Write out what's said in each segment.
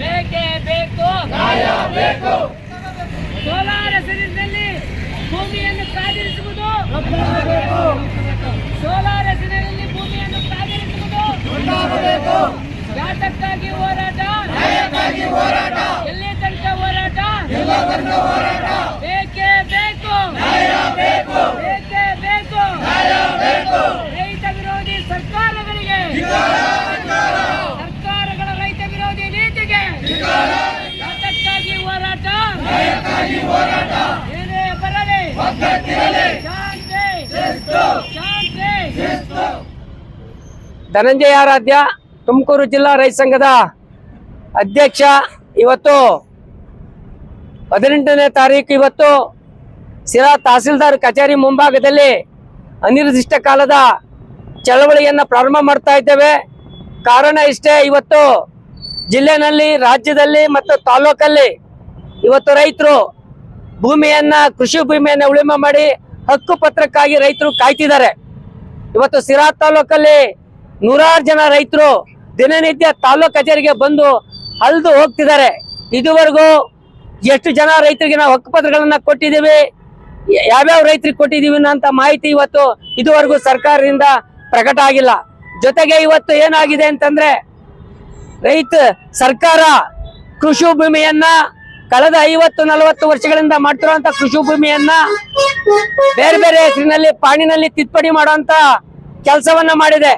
ಬೇಕೇ. ಬೇಕು. ಸೋಲಾರ್ ಹೆಸರಿನಲ್ಲಿ ಭೂಮಿಯನ್ನು ಕಾದಿರಿಸುವುದು ಸೋಲಾರ ಹೆಸರಿನಲ್ಲಿ ಭೂಮಿಯನ್ನು ಕಾದಿರಿಸುವುದು ಜಾತಕ್ಕಾಗಿ ಹೋರಾಟ ಎಲ್ಲಿ ತನಕ ಹೋರಾಟ ಬೇಕೇ ಬೇಕು ಬೇಕೇ ಬೇಕು ರೈತ ವಿರೋಧಿ ಸರ್ಕಾರಗಳಿಗೆ ಸರ್ಕಾರಗಳ ರೈತ ವಿರೋಧಿ ನೀತಿಗೆ ಯಾತಕ್ಕಾಗಿ ಹೋರಾಟ ಏನೇ ಬರಲಿ ಶಾಂತಿ ಶಾಂತಿ ಧನಂಜಯ ಆರಾಧ್ಯ, ತುಮಕೂರು ಜಿಲ್ಲಾ ರೈತ ಸಂಘದ ಅಧ್ಯಕ್ಷ. ಇವತ್ತು ಹದಿನೆಂಟನೇ ತಾರೀಕು ಇವತ್ತು ಸಿರಾ ತಹಸೀಲ್ದಾರ್ ಕಚೇರಿ ಮುಂಭಾಗದಲ್ಲಿ ಅನಿರ್ದಿಷ್ಟ ಕಾಲದ ಚಳವಳಿಯನ್ನು ಪ್ರಾರಂಭ ಮಾಡ್ತಾ ಇದ್ದೇವೆ. ಕಾರಣ ಇಷ್ಟೇ, ಇವತ್ತು ಜಿಲ್ಲೆನಲ್ಲಿ, ರಾಜ್ಯದಲ್ಲಿ ಮತ್ತು ತಾಲೂಕಲ್ಲಿ ಇವತ್ತು ರೈತರು ಭೂಮಿಯನ್ನ, ಕೃಷಿ ಭೂಮಿಯನ್ನ ಉಳಿಮೆ ಮಾಡಿ ಹಕ್ಕು ಪತ್ರಕ್ಕಾಗಿ ರೈತರು ಕಾಯ್ತಿದ್ದಾರೆ. ಇವತ್ತು ಸಿರಾ ತಾಲೂಕಲ್ಲಿ ನೂರಾರು ಜನ ರೈತರು ದಿನನಿತ್ಯ ತಾಲೂಕ್ ಕಚೇರಿಗೆ ಬಂದು ಅಲ್ದು ಹೋಗ್ತಿದ್ದಾರೆ. ಇದುವರೆಗೂ ಎಷ್ಟು ಜನ ರೈತರಿಗೆ ನಾವು ಹಕ್ಕು ಪತ್ರಗಳನ್ನ ಕೊಟ್ಟಿದ್ದೀವಿ ಯಾವ್ಯಾವ ರೈತರಿಗೆ ಕೊಟ್ಟಿದ್ದೀವಿ ಅಂತ ಮಾಹಿತಿ ಇವತ್ತು ಇದುವರೆಗೂ ಸರ್ಕಾರದಿಂದ ಪ್ರಕಟ ಆಗಿಲ್ಲ. ಜೊತೆಗೆ ಇವತ್ತು ಏನಾಗಿದೆ ಅಂತಂದ್ರೆ ರೈತ ಸರ್ಕಾರ ಕೃಷಿ ಭೂಮಿಯನ್ನ ಕಳೆದ ಐವತ್ತು ನಲವತ್ತು ವರ್ಷಗಳಿಂದ ಮಾಡ್ತಿರುವಂತ ಕೃಷಿ ಭೂಮಿಯನ್ನ ಬೇರೆ ಬೇರೆ ಹೆಸರಿನಲ್ಲಿ, ಪಾಣಿನಲ್ಲಿ ತಿದ್ದುಪಡಿ ಮಾಡುವಂತ ಕೆಲಸವನ್ನ ಮಾಡಿದೆ.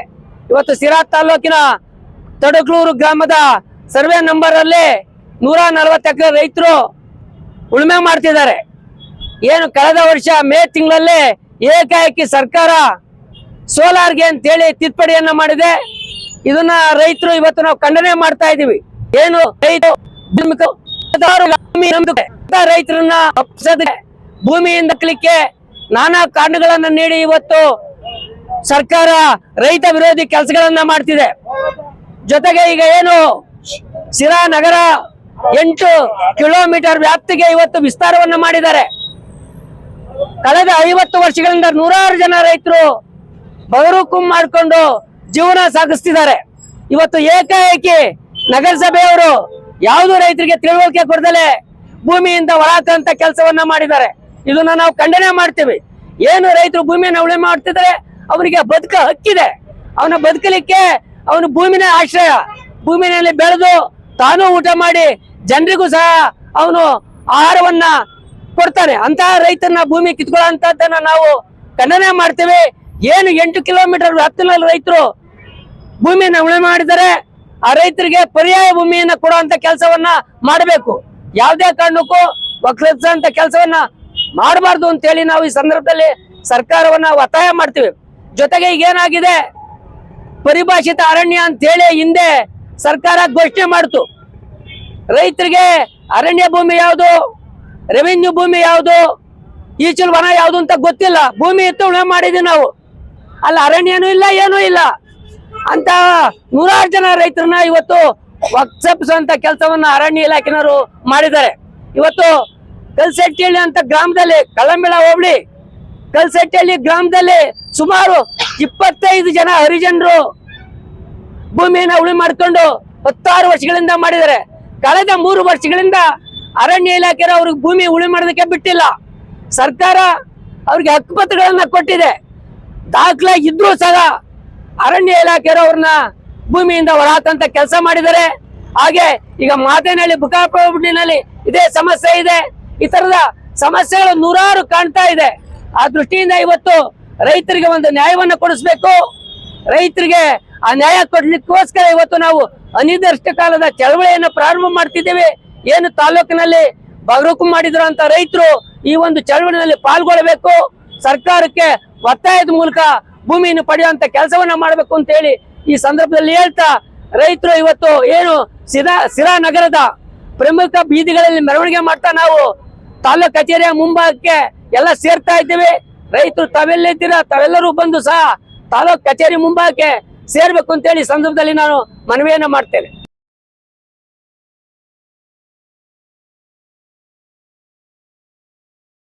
ಇವತ್ತು ಸಿರಾ ತಾಲೂಕಿನ ತಡಕ್ಲೂರು ಗ್ರಾಮದ ಸರ್ವೆ ನಂಬರ್ ಅಲ್ಲಿ ನೂರ ನಲವತ್ತು ರೈತರು ಉಳುಮೆ ಮಾಡ್ತಿದ್ದಾರೆ. ಏನು ಕಳೆದ ವರ್ಷ ಮೇ ತಿಂಗಳಲ್ಲಿ ಏಕಾಏಕಿ ಸರ್ಕಾರ ಸೋಲಾರ್ಗೆ ಅಂತೇಳಿ ತಿದ್ದುಪಡಿಯನ್ನ ಮಾಡಿದೆ. ಇದನ್ನ ರೈತರು ಇವತ್ತು ನಾವು ಖಂಡನೆ ಮಾಡ್ತಾ ಇದೀವಿ. ಏನು ರೈತ. ರೈತರನ್ನ ಭೂಮಿಯಿಂದ ಕ್ಲಿಕ್ಕೆ ನಾನಾ ಕಾರಣಗಳನ್ನ ನೀಡಿ ಇವತ್ತು ಸರ್ಕಾರ ರೈತ ವಿರೋಧಿ ಕೆಲಸಗಳನ್ನ ಮಾಡ್ತಿದೆ. ಜೊತೆಗೆ ಈಗ ಏನು ಸಿರಾ ನಗರ ಎಂಟು ಕಿಲೋಮೀಟರ್ ವ್ಯಾಪ್ತಿಗೆ ಇವತ್ತು ವಿಸ್ತಾರವನ್ನ ಮಾಡಿದ್ದಾರೆ. ಕಳೆದ ಐವತ್ತು ವರ್ಷಗಳಿಂದ ನೂರಾರು ಜನ ರೈತರು ಬಗರುಕುಂ ಮಾಡಿಕೊಂಡು ಜೀವನ ಸಾಗಿಸ್ತಿದ್ದಾರೆ. ಇವತ್ತು ಏಕಾಏಕಿ ನಗರಸಭೆಯವರು ಯಾವುದು ರೈತರಿಗೆ ತಿಳುವಳಿಕೆ ಕೊಡದಲೆ? ಭೂಮಿಯಿಂದ ಒಳಾಕಂತ ಕೆಲಸವನ್ನ ಮಾಡಿದ್ದಾರೆ. ಇದನ್ನ ನಾವು ಖಂಡನೆ ಮಾಡ್ತೀವಿ. ಏನು ರೈತರು ಭೂಮಿಯನ್ನ ಉಳಿ ಮಾಡ್ತಿದ್ರೆ, ಅವರಿಗೆ ಬದುಕ ಹಕ್ಕಿದೆ. ಅವನ ಬದುಕಲಿಕ್ಕೆ ಅವನು ಭೂಮಿನ ಆಶ್ರಯ. ಭೂಮಿನಲ್ಲಿ ಬೆಳೆದು ತಾನು ಊಟ ಮಾಡಿ ಜನರಿಗೂ ಸಹ ಅವನು ಆಹಾರವನ್ನ ಕೊಡ್ತಾನೆ. ಅಂತಹ ರೈತನ ಭೂಮಿ ಕಿತ್ಕೊಳ್ಳೋಂಥದ್ದನ್ನ ನಾವು ಖಂಡನೆ ಮಾಡ್ತೀವಿ. ಏನು ಎಂಟು ಕಿಲೋಮೀಟರ್ ವ್ಯಾಪ್ತಿನಲ್ಲಿ ರೈತರು ಭೂಮಿಯನ್ನ ಉಳಿ ಮಾಡಿದರೆ ಆ ರೈತರಿಗೆ ಪರ್ಯಾಯ ಭೂಮಿಯನ್ನ ಕೊಡುವಂತ ಕೆಲಸವನ್ನ ಮಾಡಬೇಕು. ಯಾವುದೇ ಕಾರಣಕ್ಕೂ ಒಕ್ಕಲಿಸುವಂತ ಕೆಲಸವನ್ನ ಮಾಡಬಾರ್ದು ಅಂತೇಳಿ ನಾವು ಈ ಸಂದರ್ಭದಲ್ಲಿ ಸರ್ಕಾರವನ್ನ ಒತ್ತಾಯ ಮಾಡ್ತೀವಿ. ಜೊತೆಗೆ ಈಗ ಏನಾಗಿದೆ ಪರಿಭಾಷಿತ ಅರಣ್ಯ ಅಂತ ಹೇಳಿ ಹಿಂದೆ ಸರ್ಕಾರ ಘೋಷಣೆ ಮಾಡ್ತು. ರೈತರಿಗೆ ಅರಣ್ಯ ಭೂಮಿ ಯಾವುದು? ರೆವಿನ್ಯೂ ಭೂಮಿ ಯಾವುದು? ಈಚಲು ವನ ಯಾವುದು ಅಂತ ಗೊತ್ತಿಲ್ಲ. ಭೂಮಿ ಇತ್ತು ಉಳುಮೆ ಮಾಡಿದ್ವಿ ನಾವು. ಅಲ್ಲಿ ಅರಣ್ಯನೂ ಇಲ್ಲ, ಏನೂ ಇಲ್ಲ. ಅಂತ ನೂರಾರು ಜನ ರೈತರನ್ನ ಇವತ್ತು ವಕ್ಸಪ್ಸುವಂತ ಕೆಲಸವನ್ನ ಅರಣ್ಯ ಇಲಾಖೆನವರು ಮಾಡಿದ್ದಾರೆ. ಇವತ್ತು ಕಲ್ಸೆಟ್ಟಿಹಳ್ಳಿ ಅಂತ ಗ್ರಾಮದಲ್ಲಿ ಕಳಂಬಿಳ ಹೋಬಳಿ ಕಲ್ಸೆಟ್ಟಿಹಳ್ಳಿ ಗ್ರಾಮದಲ್ಲಿ ಸುಮಾರು ಇಪ್ಪತ್ತೈದು ಜನ ಹರಿಜನರು ಭೂಮಿಯನ್ನ ಉಳಿ ಮಾಡ್ಕೊಂಡು ಹತ್ತಾರು ವರ್ಷಗಳಿಂದ ಮಾಡಿದ್ದಾರೆ. ಕಳೆದ ಮೂರು ವರ್ಷಗಳಿಂದ ಅರಣ್ಯ ಇಲಾಖೆ ಅವ್ರಿಗೆ ಭೂಮಿ ಉಳಿ ಮಾಡೋದಕ್ಕೆ ಬಿಟ್ಟಿಲ್ಲ. ಸರ್ಕಾರ ಅವ್ರಿಗೆ ಹಕ್ಕುಪತ್ರಗಳನ್ನ ಕೊಟ್ಟಿದೆ. ದಾಖಲೆ ಇದ್ರೂ ಸಹ ಅರಣ್ಯ ಇಲಾಖೆಯವ್ರನ್ನ ಭೂಮಿಯಿಂದ ಹೊರಹಾಕಂತ ಕೆಲಸ ಮಾಡಿದ್ದಾರೆ. ಹಾಗೆ ಈಗ ಮಾತೇನಹಳ್ಳಿ ಬುಕಾಪಿನಲ್ಲಿ ಇದೇ ಸಮಸ್ಯೆ ಇದೆ. ಈ ತರದ ಸಮಸ್ಯೆಗಳು ನೂರಾರು ಕಾಣ್ತಾ ಇದೆ. ಆ ದೃಷ್ಟಿಯಿಂದ ಇವತ್ತು ರೈತರಿಗೆ ಒಂದು ನ್ಯಾಯವನ್ನು ಕೊಡಿಸ್ಬೇಕು. ರೈತರಿಗೆ ಆ ನ್ಯಾಯ ಕೊಡ್ಲಿಕ್ಕೋಸ್ಕರ ಇವತ್ತು ನಾವು ಅನಿರ್ದಿಷ್ಟ ಕಾಲದ ಚಳವಳಿಯನ್ನು ಪ್ರಾರಂಭ ಮಾಡ್ತಿದ್ದೇವೆ. ಏನು ತಾಲೂಕಿನಲ್ಲಿ ಬಗರುಕು ಮಾಡಿದ್ರು ಅಂತ ರೈತರು ಈ ಒಂದು ಚಳವಳಿನಲ್ಲಿ ಪಾಲ್ಗೊಳ್ಳಬೇಕು. ಸರ್ಕಾರಕ್ಕೆ ಒತ್ತಾಯದ ಮೂಲಕ ಭೂಮಿಯನ್ನು ಪಡೆಯುವಂತ ಕೆಲಸವನ್ನ ಮಾಡಬೇಕು ಅಂತ ಹೇಳಿ ಈ ಸಂದರ್ಭದಲ್ಲಿ ಹೇಳ್ತಾ, ರೈತರು ಇವತ್ತು ಏನು ಸಿರಾ ಸಿರಾ ನಗರದ ಪ್ರಮುಖ ಬೀದಿಗಳಲ್ಲಿ ಮೆರವಣಿಗೆ ಮಾಡ್ತಾ ನಾವು ತಾಲೂಕ್ ಕಚೇರಿಯ ಮುಂಭಾಗಕ್ಕೆ ಎಲ್ಲ ಸೇರ್ತಾ ಇದ್ದೀವಿ. ರೈತರು ತಾವೆಲ್ಲಿದ್ದೀರಾ ತಾವೆಲ್ಲರೂ ಬಂದು ಸಹ ತಾಲೂಕ್ ಕಚೇರಿ ಮುಂಭಾಗಕ್ಕೆ ಸೇರ್ಬೇಕು ಅಂತೇಳಿ ಸಂದರ್ಭದಲ್ಲಿ ನಾನು ಮನವಿಯನ್ನು ಮಾಡ್ತೇನೆ.